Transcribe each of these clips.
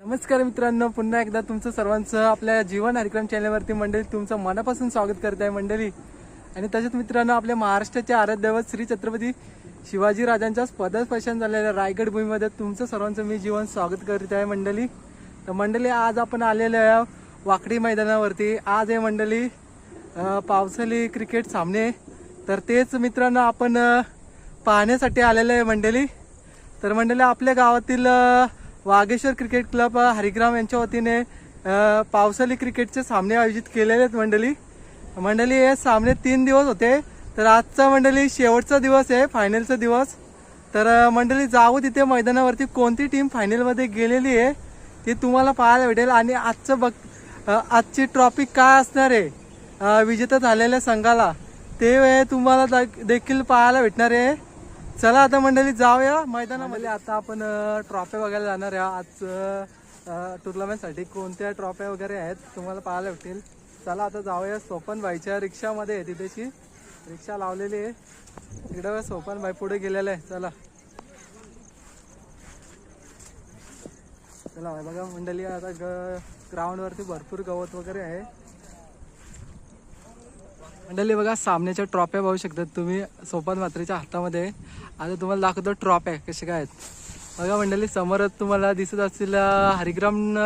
नमस्कार मित्रांनो पुन्हा एकदा तुमचं सर्वांचं आपल्या जीवन हरिक्रम चॅनलवरती मंडळी तुमचं मनापासून स्वागत करत आहे मंडळी. आणि तसेच मित्रांनो आपल्या महाराष्ट्राचे आराध्य श्री छत्रपती शिवाजी राजांच्या पदस्पर्शन झालेल्या रायगड भूमीमध्ये तुमचं सर्वांचं मी जीवन स्वागत करीत आहे मंडळी. तर मंडळी आज आपण आलेलो आहे वाकडी मैदानावरती. आज आहे मंडळी पावसाळी क्रिकेट सामने. तर तेच मित्रांनो आपण पाहण्यासाठी आलेलं आहे मंडळी. तर मंडळी आपल्या गावातील वागेश्वर क्रिकेट क्लब हरिग्राम यांच्या वतीने पावसाळी क्रिकेटचे सामने आयोजित केलेले आहेत मंडळी. मंडळी हे सामने तीन दिवस होते. तर आजचा मंडळी शेवटचा दिवस आहे फायनलचा दिवस. तर मंडळी जाऊ तिथे मैदानावरती कोणती टीम फायनलमध्ये गेलेली आहे ती तुम्हाला पाहायला भेटेल. आणि आजचं बघ आजची ट्रॉफी काय असणार आहे विजेता झालेल्या संघाला ते तुम्हाला देखील पाहायला भेटणार आहे. चला आता मंडळी जाऊया. मैदानामध्ये आता आपण ट्रॉफ्या बघायला जाणार आहे. आज टुर्नामेंटसाठी कोणत्या ट्रॉफ्या वगैरे आहेत तुम्हाला पाहायला भेटतील. चला आता जाऊया. सोपन भाईच्या रिक्षामध्ये आहे तिथेची रिक्षा लावलेली आहे. इकडं सोपन भाई पुढे गेलेलं आहे. चला. चला बघा मंडळी आता ग्राउंड वरती भरपूर गवत वगैरे आहे. मंडळी बघा सामन्याच्या ट्रॉप्या पाहू शकतात तुम्ही. सोपान मात्रेच्या हातामध्ये. आता तुम्हाला दाखवतो ट्रॉप्या कसे काय आहेत. बघा मंडळी समोरच तुम्हाला दिसत असतील हरिग्राम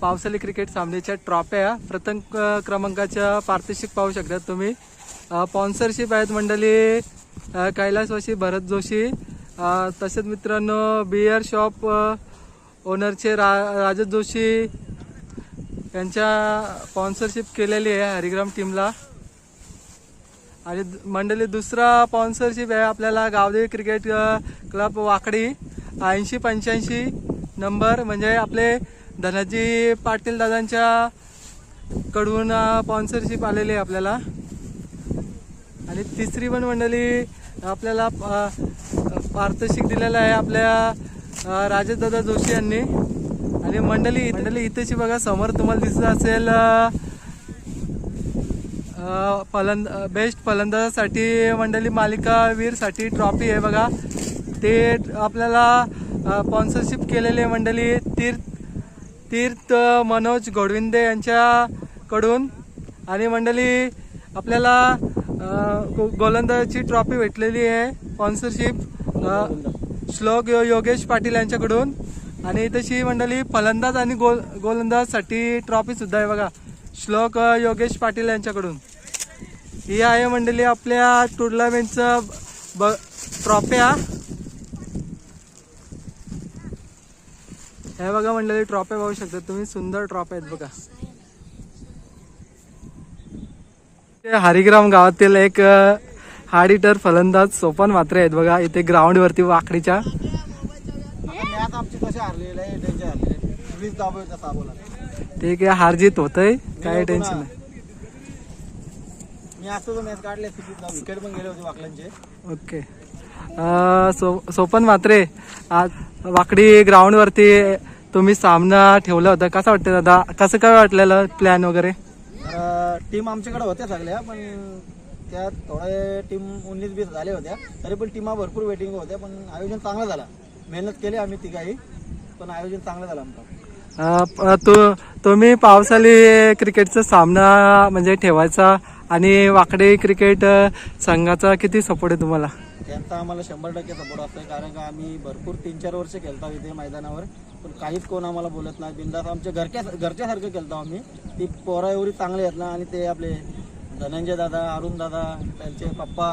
पावसाळी क्रिकेट सामन्याच्या ट्रॉप्या प्रथम क्रमांकाच्या पारितोषिक पाहू शकतात तुम्ही. स्पॉन्सरशिप आहेत मंडळी अं, भरत जोशी. तसेच मित्रांनो बिअर शॉप ओनरचे रा राजत जोशी. यांच्या स्पॉन्सरशिप केलेली आहे हरिग्राम टीमला आणि मंडळी दुसरा स्पॉन्सरशिप आहे आपल्याला गावदेवी क्रिकेट क्लब वाकडी. ऐंशी पंच्याऐंशी नंबर म्हणजे आपले धनाजी पाटील दादांच्या कडून स्पॉन्सरशिप आलेली आहे आपल्याला. आणि तिसरी पण मंडळी आपल्याला पारितोषिक दिलेलं आहे आपल्या राजेश राजेशदादा जोशी यांनी. आणि मंडळी मंडळी इथेची बघा समोर तुम्हाला दिसत असेल फलंद बेस्ट फलंदाजासाठी मंडळी मालिकावीरसाठी ट्रॉफी आहे बघा. ते आपल्याला स्पॉन्सरशिप केलेले मंडळी तीर्थ तीर्थ मनोज घोडविंदे यांच्याकडून. आणि मंडळी आपल्याला गोलंदाजाची ट्रॉफी भेटलेली आहे स्पॉन्सरशिप श्लोक यो- योगेश पाटील यांच्याकडून. आणि तशी मंडळी फलंदाज आणि गोल गोलंदाजसाठी ट्रॉफी सुद्धा आहे बघा. श्लोक योगेश पाटील यांच्याकडून. ही आहे मंडळी आपल्या टुर्नामेंटचं ब ट्रॉफ्या हे. बघा मंडळी ट्रॉफ्या पाहू शकता. तुम्ही सुंदर ट्रॉफ्या आहेत बघा. ते हरिग्राम गावातील एक हार्ड हाडीटर फलंदाज सोपान मात्रे आहेत बघा. इथे ग्राउंड वरती वाकडीच्या. ते काय हारजीत होतंय काय टेन्शन नाही. मी असतो तो मॅच काढले विकेट पण गेले होते वाकलांचे ओके. अ, सो सोपन मात्रे आज वाकडी ग्राउंड वरती तुम्ही सामना ठेवला होता. कसा वाटतं दादा? कसं काय वाटलेलं प्लॅन वगैरे? टीम आमच्याकडे होत्या सगळ्या पण त्यात थोडे टीम उन्नीस बीस झाले होत्या. तरी पण टीमा भरपूर वेटिंग होत्या पण आयोजन चांगलं झालं. मेहनत केली आम्ही तिघाही पण आयोजन चांगलं झालं आमचं. तू तुम्ही पावसाळी क्रिकेटचा सामना म्हणजे ठेवायचा आणि वाकडे क्रिकेट संघाचा किती सपोर्ट आहे तुम्हाला? त्यांचा आम्हाला शंभर टक्के सपोर्ट असतो कारण का आम्ही भरपूर तीन चार वर्ष खेळतो इथे मैदानावर. पण काहीच कोण आम्हाला बोलत नाही. बिंदास आमच्या घरच्या घरच्यासारखं खेळतो आम्ही. ती पोरा एवढी चांगली आहेत ना आणि ते आपले धनंजय दादा अरुण दादा त्यांचे पप्पा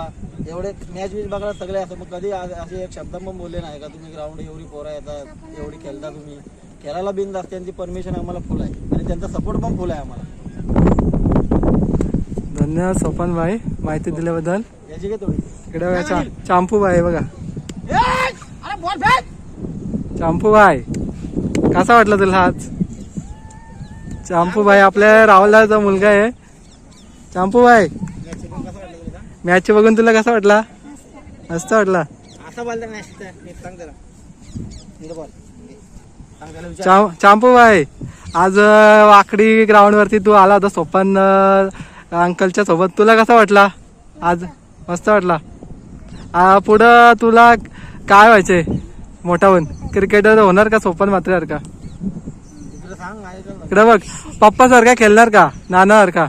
एवढे मॅच बीच बघायला सगळे असं मग कधी असे एक शब्द पण बोलले नाही का तुम्ही ग्राउंड एवढी पोरा येतात एवढी खेळता तुम्ही. खेळायला बिंदास त्यांची परमिशन आम्हाला फुल आहे. आणि त्यांचा सपोर्ट पण फुल आहे आम्हाला. धन्यवाद सोपन भाई माहिती दिल्याबद्दल. याची काय थोडी इकडे बघा चा- चांपू भाई बघा. चांपू भाई कसा वाटला तुला आज चांपू भाई आपल्या राहुलदाचा मुलगा आहे. चांपू भाई मॅच बघून तुला कसा वाटला? मस्त वाटला. असं बोलता मॅच सांग इथं बोल सांग त्याला विचार चां चांपू भाई आज वाकडी ग्राउंड वरती तू आला होता सोपन अंकलच्या सोबत. तुला कसा वाटला? आज मस्त वाटला. पुढं तुला काय व्हायचंय? मोठा होऊन क्रिकेटर होणार का सोपन मात्र का? इकडे बघ. पप्पा सारखा खेळणार का? नाना का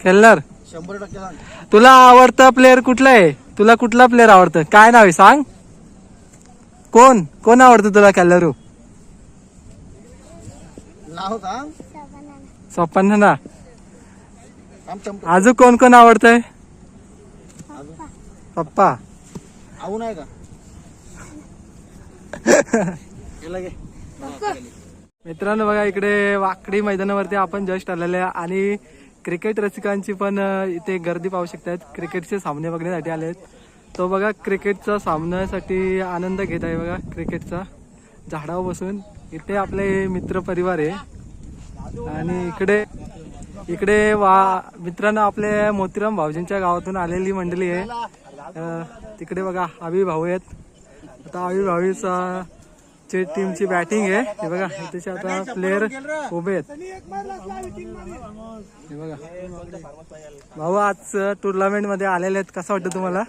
खेळणार? शंभर टक्के तुला आवडतं प्लेअर कुठला आहे? तुला कुठला प्लेअर आवडतं? काय नाव आहे? सांग. कोण? कोण आवडतं तुला खेळणारू? नाव सांग. स्वप्न ना अजून कोण कोण आवडतंय? अजून पप्पा. आऊ नाही का? मित्रांनो बघा इकडे वाकडी मैदानावरती आपण जस्ट आलेले आहे आणि क्रिकेट रसिकांची पण इथे गर्दी पाहू शकतात क्रिकेटचे सामने बघण्यासाठी आले आहेत तो बघा क्रिकेटचा सामन्यासाठी आनंद घेत आहे बघा क्रिकेटचा. झाडावर बसून. इथे आपले मित्र परिवार आहे. आणि इकडे इकडे वा मित्रांनो आपले मोतीराम भाऊजींच्या गावातून आलेली मंडळी आहे. तिकडे बघा आवी भाऊ आहेत. आता आवी भाऊचा ची टीमची बॅटिंग आहे. हे बघा त्याचे आता प्लेअर उभे आहेत. हे बघा. भाऊ आज टुर्नामेंटमध्ये आलेले आहेत. कसं वाटतं तुम्हाला?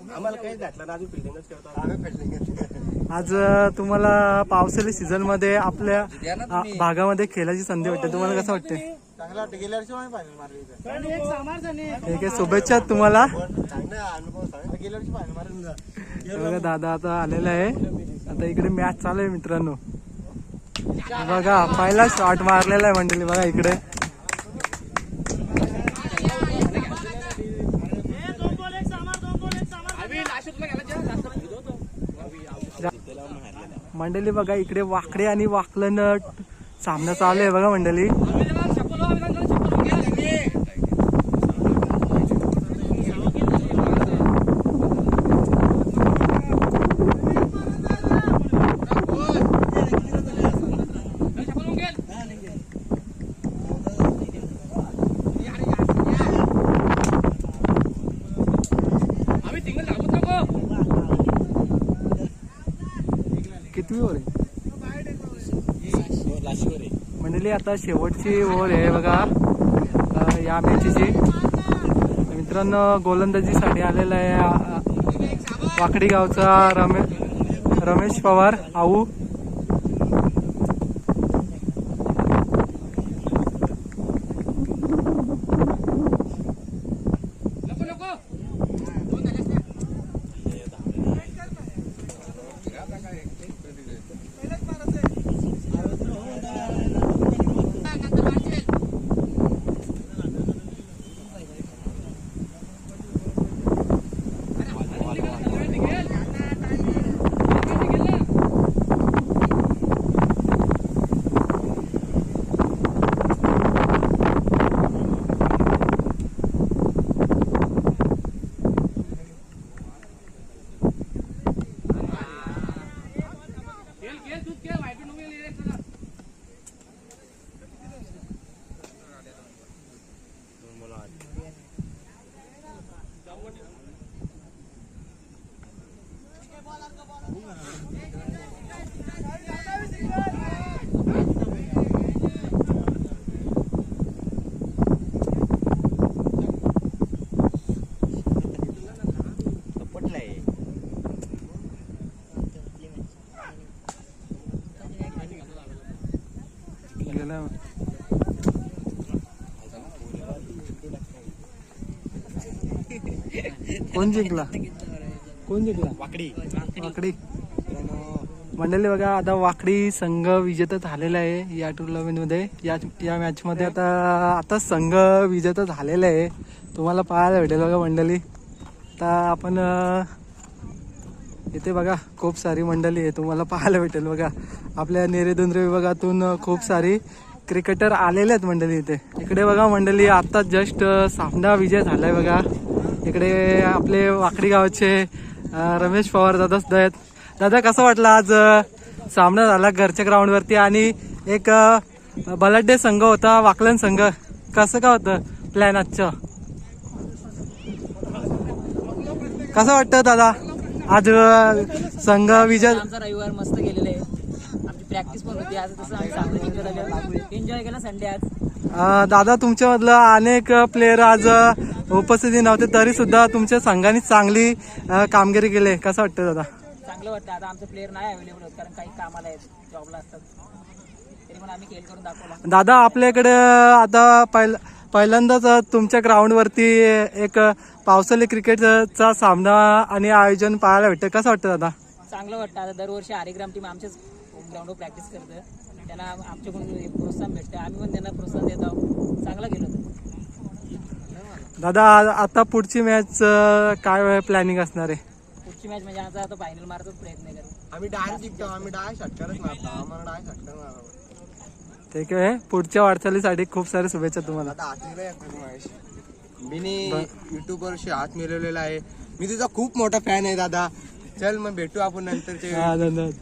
उमेश गुरे बॉल आम्हाला काही घातलं ना अजून फिल्डिंगच करतो आज तुम्हाला पावसाळी सीझनमध्ये आपल्या भागामध्ये खेळायची संधी वाटते. तुम्हाला कसं वाटते? चांगला वाटतं गेल्या वर्षी आम्ही फायनल मारली ठीक आहे शुभेच्छा तुम्हाला. चांगला अनुभव सांग. गेल्या वर्षी फायनल मारली हे बघा दादा आता आलेला आहे. आता इकडे मॅच चालू आहे मित्रांनो. हे. बघा पहिला शॉट मारलेला आहे मंडळी. बघा इकडे. मंडळी बघा इकडे वाकडे आणि वाकलन सामना चालू आहे बघा मंडळी किती ओव्हर आहे आपली आता शेवटची ओर आहे बघा. या मॅचची. मित्रांनो गोलंदाजीसाठी आलेला आहे वाकडी गावचा रमे रमेश पवार आऊ. कोण जिंकला? कोण जिंकला? वाकडी. वाकडी. मंडळी बघा आता वाकडी संघ विजेता झालेला आहे या टुर्नामेंटमध्ये. या या मॅच मध्ये आता आता संघ विजेता झालेला आहे. तुम्हाला पाहायला भेटेल बघा मंडळी. आता आपण इथे बघा खूप सारी मंडळी आहे. तुम्हाला पाहायला भेटेल बघा. आपल्या नेरेधुंद्रे विभागातून खूप सारी क्रिकेटर आलेले आहेत मंडळी इथे. इकडे बघा मंडळी आता जस्ट सामना विजय झालाय बघा. इकडे आपले वाकडी गावचे रमेश पवार दादा सुद्धा आहेत. दादा कसं वाटलं आज सामना झाला घरच्या ग्राउंडवरती आणि एक अं, बलाढ्य संघ होता वाकलन संघ. कसं का होतं प्लॅन आजचं? कसं वाटतं दादा? आज संघ विजय आमचा रविवार मस्त गेलेला आहे. आमची प्रॅक्टिस पण होती. आज तसं आम्ही सामना जिंकत एन्जॉय केला संडे आज. दादा तुमच्यामधलं अनेक प्लेयर आज उपस्थिती नव्हते तरी सुद्धा तुमच्या संघाने चांगली कामगिरी केली. कसं वाटतं दादा? चांगली चांगलं वाटतं. आता आमचे प्लेअर नाही अवेलेबल होत कारण काही कामाला आहेत जॉबला असतात. तरी पण आम्ही खेळ करून दाखवला. दादा आपल्याकडे आता पहिल पहिल्यांदाच तुमच्या ग्राउंडवरती एक पावसाळी क्रिकेटचा सामना आणि आयोजन पाहायला भेटतं कसं वाटतं दादा? चांगलं वाटतं. आता दरवर्षी हरिग्राम टीम आमच्याच ग्राउंडवर प्रॅक्टिस करतं. त्यांना आमच्याकडून प्रोत्साहन भेटतं आम्ही पण त्यांना प्रोत्साहन देत आहोत. चांगला गेलो दादा आता पुढची मॅच काय प्लॅनिंग असणार आहे? पुढची मॅच म्हणजे आता आता फायनल मारचाच प्रयत्न करू. आम्ही डायरेक्ट जिंकतो. आम्ही डायरेक्ट षटकारच मारतो आम्हाला डायरेक्ट षटकार मारावं ठीक आहे. पुढच्या वाटचालीसाठी खूप साऱ्या शुभेच्छा तुम्हाला. आता येतो महेश. मी युट्यूब वर हात मिळवलेला आहे. मी तुझा खूप मोठा फॅन आहे दादा. चल मग भेटू आपण नंतरच्या हा धन्यवाद.